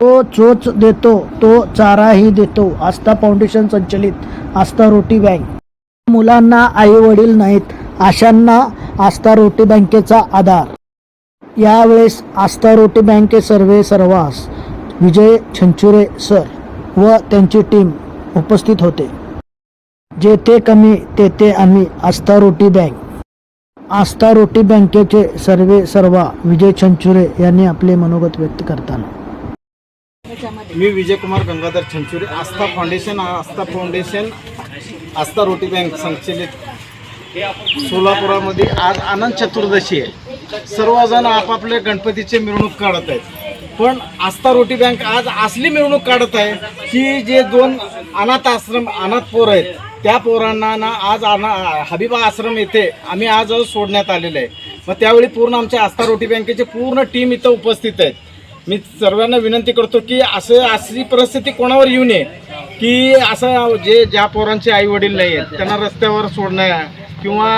तो चोच देतो तो चाराही देतो आस्था फाउंडेशन संचलित आस्था रोटी बँक. मुलांना आई वडील नाहीत अशांना आस्था रोटी बँकेचा आधार. यावेळेस आस्था रोटी बँके सर्वे सर्वास विजय छंचुरे सर व त्यांची टीम उपस्थित होते. जेथे कमी तेथे आम्ही आस्था रोटी बँक. आस्था रोटी बँकेचे सर्वे सर्वा विजय छंचुरे यांनी आपले मनोगत व्यक्त करताना. मी Vijaykumar Gangadhar Chanchure Aastha foundation Aastha foundation Aastha Roti bank संचलित सोलापुरामध्ये आज आनंद चतुर्दशी आहे. सर्वजण आपापले गणपतीचे मिरवणूक काढत आहेत. पण आस्था रोटी बँक आज असली मिरवणूक काढत आहे की जे दोन अनाथ आश्रम अनाथ पोर आहेत त्या पोरांना ना आज अना हबीबा आश्रम येथे आम्ही आज सोडण्यात आलेलं आहे. मग त्यावेळी पूर्ण आमच्या आस्था रोटी बँकेचे पूर्ण टीम इथं उपस्थित आहेत. मी सर्वांना विनंती करतो की असं अशी परिस्थिती कोणावर येऊ नये. की असं जे ज्या पोरांचे आई वडील नाही आहेत त्यांना रस्त्यावर सोडणं किंवा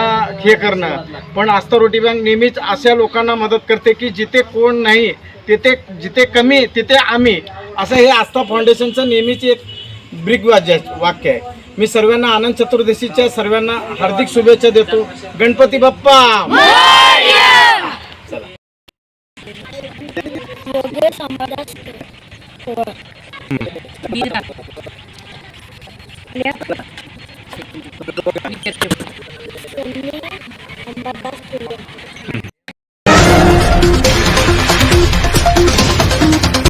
हे करणं. पण आस्था रोटी बँक नेहमीच अशा लोकांना मदत करते की जिथे कोण नाही तिथे जिथे कमी तिथे आम्ही. असं हे आस्था फाउंडेशनचं नेहमीच एक ब्रिक वाज्य वाक्य आहे. मी सर्वांना आनंद चतुर्दशीच्या सर्वांना हार्दिक शुभेच्छा देतो. गणपती बाप्पा! વોગે સમાદાસ હોય બીજા લેખ તમને અંબાદાસ